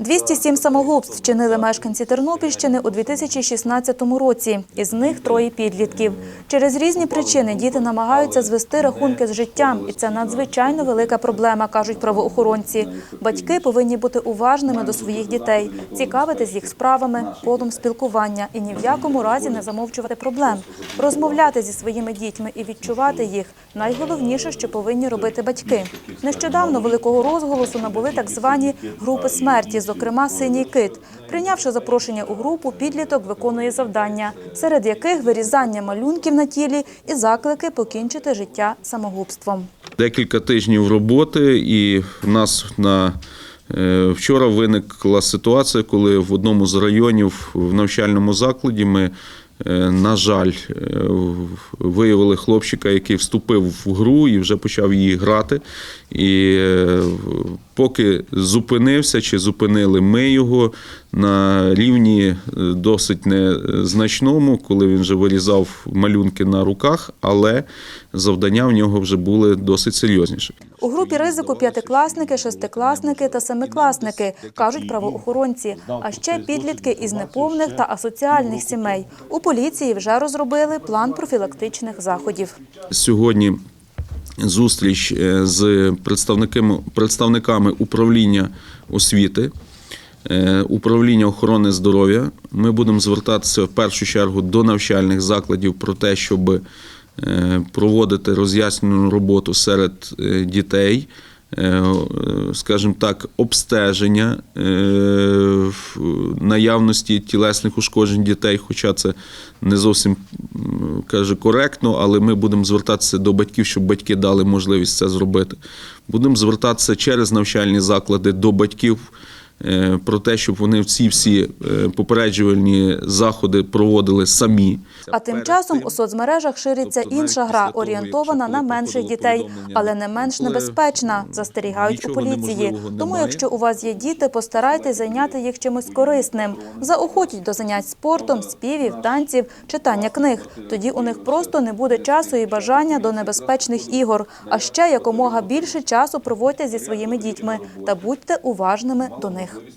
207 самогубств вчинили мешканці Тернопільщини у 2016 році. Із них троє підлітків. Через різні причини діти намагаються звести рахунки з життям, і це надзвичайно велика проблема, кажуть правоохоронці. Батьки повинні бути уважними до своїх дітей, цікавитись їх справами, колом спілкування і ні в якому разі не замовчувати проблем. Розмовляти зі своїми дітьми і відчувати їх найголовніше, що повинні робити батьки. Нещодавно великого розголосу набули так звані групи смерті, зокрема синій кит. Прийнявши запрошення у групу, підліток виконує завдання, серед яких вирізання малюнків на тілі і заклики покінчити життя самогубством. Декілька тижнів роботи, і в нас на е, вчора виникла ситуація, коли в одному з районів в навчальному закладі ми, е, на жаль, е, виявили хлопчика, який вступив в гру і вже почав її грати. І поки зупинився чи зупинили ми його на рівні е, досить незначному, коли він вже вирізав малюнки на руках, але завдання в нього вже були досить серйозніші. У групі ризику п'ятикласники, шестикласники та семикласники, кажуть правоохоронці. А ще підлітки із неповних та асоціальних сімей. У поліції вже розробили план профілактичних заходів. Сьогодні зустріч е, з представниками, представниками управління освіти, е, управління охорони здоров'я. Ми будемо звертатися в першу чергу до навчальних закладів про те, щоб е, проводити роз'яснену роботу серед дітей. Е, Скажімо так, обстеження е, наявності тілесних ушкоджень дітей, хоча це не зовсім каже коректно, але ми будемо звертатися до батьків, щоб батьки дали можливість це зробити. Будемо звертатися через навчальні заклади до батьків про те, щоб вони ці всі е, попереджувальні заходи проводили самі. А тим часом у соцмережах шириться інша гра, орієнтована на менших дітей, але не менш небезпечна, застерігають у поліції. Тому, якщо у вас є діти, постарайтесь зайняти їх чимось корисним. Заохотіть до занять спортом, співів, танців, читання книг. Тоді у них просто не буде часу і бажання до небезпечних ігор. А ще якомога більше часу проводьте зі своїми дітьми та будьте уважними до них даних.